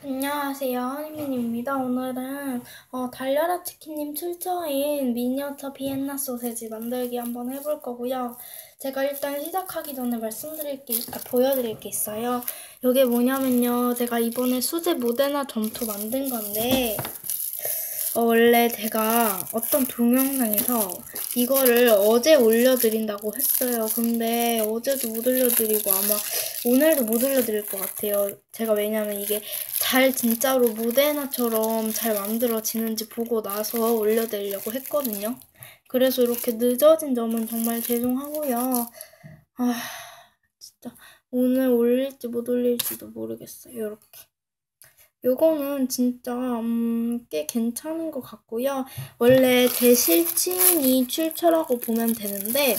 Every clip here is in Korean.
안녕하세요. 허니민입니다. 오늘은 어, 달려라 치킨님 출처인 미니어처 비엔나 소세지 만들기 한번 해볼 거고요. 제가 일단 시작하기 전에 말씀드릴 게, 아, 보여드릴 게 있어요. 이게 뭐냐면요. 제가 이번에 수제 모데나 점토 만든 건데, 어, 원래 제가 어떤 동영상에서 이거를 어제 올려드린다고 했어요. 근데 어제도 못 올려드리고 아마 오늘도 못 올려드릴 것 같아요. 제가 왜냐면 이게 잘 진짜로 모데나처럼 잘 만들어지는지 보고 나서 올려드리려고 했거든요. 그래서 이렇게 늦어진 점은 정말 죄송하고요. 아, 진짜 오늘 올릴지 못 올릴지도 모르겠어요. 이렇게. 요거는 진짜 음, 꽤 괜찮은 것 같고요. 원래 제 실친이 출처라고 보면 되는데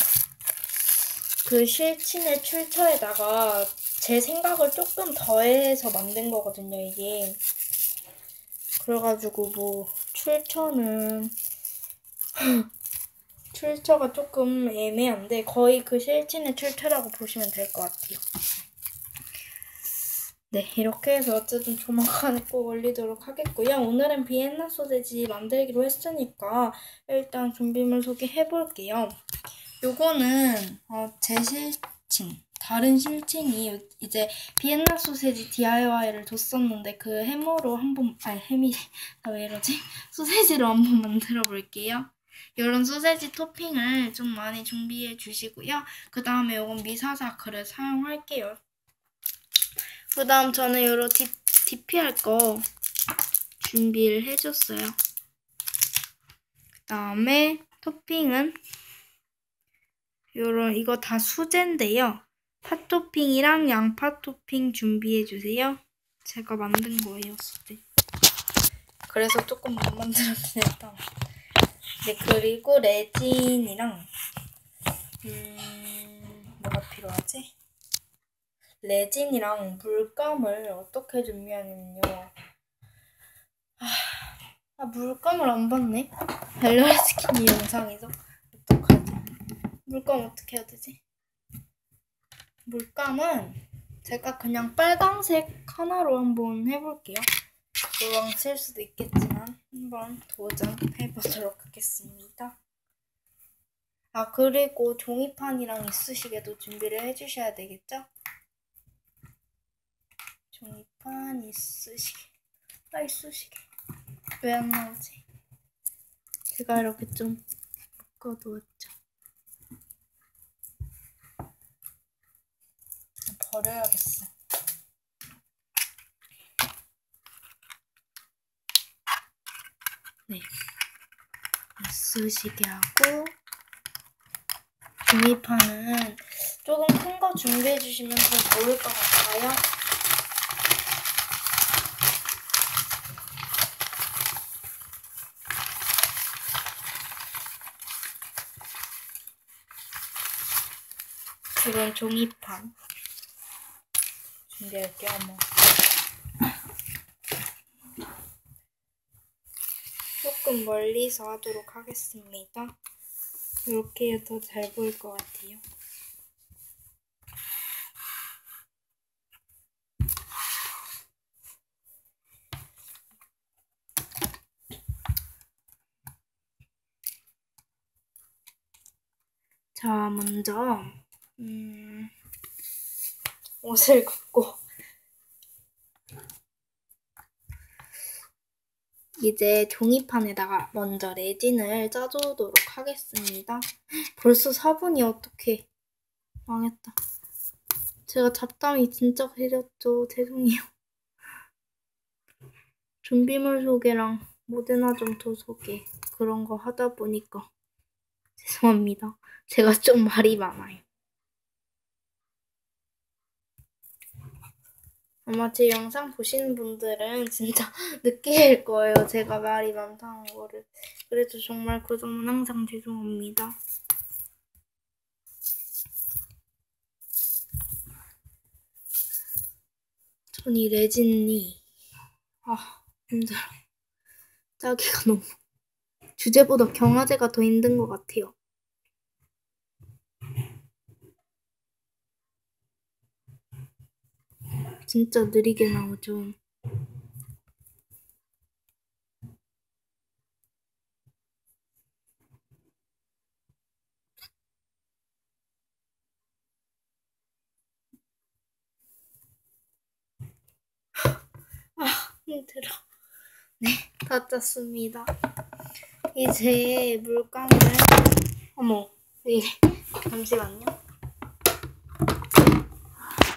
그 실친의 출처에다가 제 생각을 조금 더해서 만든 거거든요, 이게. 그래가지고 뭐 출처는 출처가 조금 애매한데 거의 그 실친의 출처라고 보시면 될 것 같아요. 네, 이렇게 해서 어쨌든 조만간에 꼭 올리도록 하겠고요. 오늘은 비엔나 소세지 만들기로 했으니까 일단 준비물 소개해 볼게요. 요거는 어, 제 실친, 다른 실친이 이제 비엔나 소세지 DIY를 줬었는데 그 해모로 한번, 아니 해미, 왜 이러지? 소세지로 한번 만들어 볼게요. 이런 소세지 토핑을 좀 많이 준비해 주시고요. 그 다음에 요건 미사사크를 사용할게요. 그 다음 저는 요런 디, DP할 거 준비를 해줬어요. 그 다음에 토핑은 요런 이거 다 수제인데요. 파 토핑이랑 양파 토핑 준비해주세요. 제가 만든 거예요, 수제. 그래서 조금 못 만들었긴 했다. 네, 그리고 레진이랑 음, 뭐가 필요하지? 레진이랑 물감을 어떻게 준비하냐면요. 아, 아 물감을 안 봤네. 벨라스킨 영상에서 어떡하지? 물감 어떻게 해야 되지? 물감은 제가 그냥 빨강색 하나로 한번 해볼게요. 쓸 수도 있겠지만 한번 도전해보도록 하겠습니다. 아 그리고 종이판이랑 이쑤시개도 준비를 해주셔야 되겠죠? 종이판 이쑤시개 아 이쑤시개 왜 안 나오지? 제가 이렇게 좀 묶어두었죠. 버려야겠어. 네. 이쑤시개 하고 종이판은 조금 큰 거 준비해 주시면 더 좋을 것 같아요. 이건 종이판 준비할게요, 어머. 조금 멀리서 하도록 하겠습니다. 이렇게 해야 더 잘 보일 것 같아요. 자, 먼저 음, 옷을 걷고 이제 종이판에다가 먼저 레진을 짜주도록 하겠습니다. 벌써 4분이 어떻게 망했다. 제가 잡담이 진짜 흐렸죠. 죄송해요. 준비물 소개랑 모데나 점토 소개 그런 거 하다 보니까 죄송합니다. 제가 좀 말이 많아요. 아마 제 영상 보시는 분들은 진짜 느낄 거예요. 제가 말이 많다는 거를. 그래서 정말 그 점은 항상 죄송합니다. 전 이 레진이 아 힘들어. 짜기가 너무 주제보다 경화제가 더 힘든 것 같아요. 진짜 느리게 나오죠. 아, 힘들어. 네, 다 짰습니다. 이제 물감을, 어머, 네, 잠시만요. 아,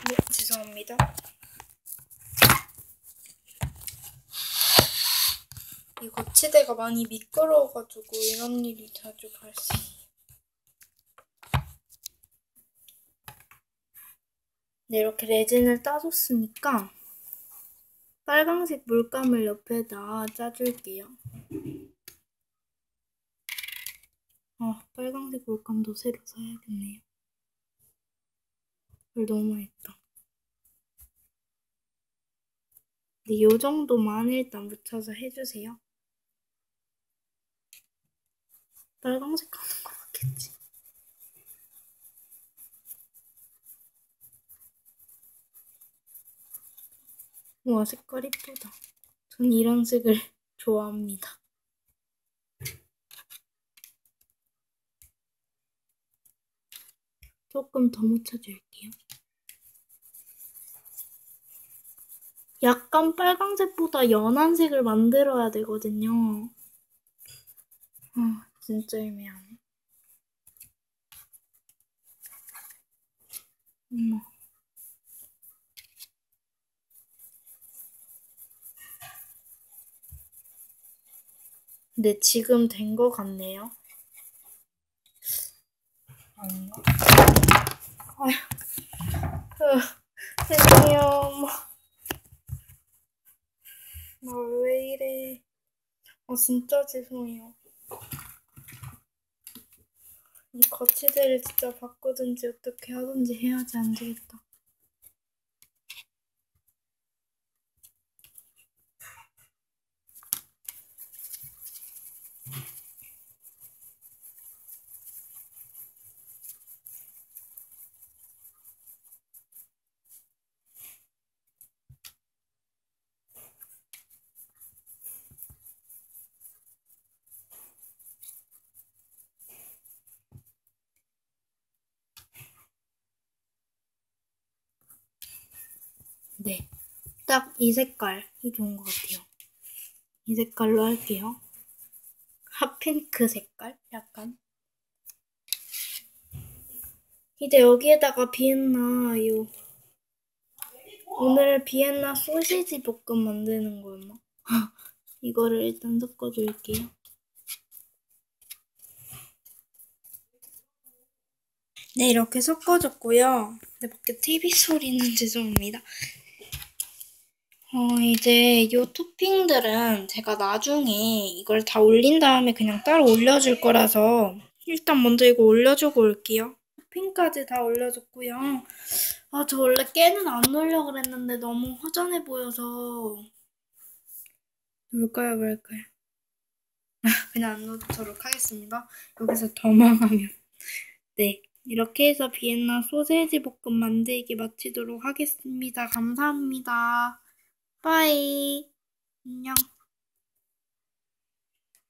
네, 죄송합니다. 이 거치대가 많이 미끄러워가지고 이런 일이 자주 발생해요. 네, 이렇게 레진을 따줬으니까 빨강색 물감을 옆에다 짜줄게요. 아, 빨강색 물감도 새로 사야겠네요. 물 너무 했다. 네, 요 정도만 일단 묻혀서 해주세요. 빨강색 하는 거 맞겠지? 우와, 색깔 이쁘다. 전 이런 색을 좋아합니다. 조금 더 묻혀줄게요. 약간 빨강색보다 연한 색을 만들어야 되거든요. 아, 진짜 애매하네. 엄마. 네, 지금 된거 같네요. 아닌가? 아휴, 으, 죄송해요, 엄마. 나왜 이래. 아, 진짜 죄송해요. 이 거치대를 진짜 바꾸든지 어떻게 하든지 해야지 안 되겠다. 네. 딱 이 색깔이 좋은 것 같아요. 이 색깔로 할게요. 핫핑크 색깔? 약간. 이제 여기에다가 비엔나 요 오늘 비엔나 소시지 볶음 만드는 거였나? 이거를 일단 섞어줄게요. 네, 이렇게 섞어줬고요. 네, 밖에 TV 소리는 죄송합니다. 어, 이제 요 토핑들은 제가 나중에 이걸 다 올린 다음에 그냥 따로 올려줄 거라서 일단 먼저 이거 올려주고 올게요. 토핑까지 다 올려줬고요. 아, 저 원래 깨는 안 넣으려고 그랬는데 너무 허전해 보여서 넣을까요, 말까요? 그냥 안 넣도록 하겠습니다. 여기서 더 망하면. 네. 이렇게 해서 비엔나 소세지 볶음 만들기 마치도록 하겠습니다. 감사합니다. 빠이. 안녕.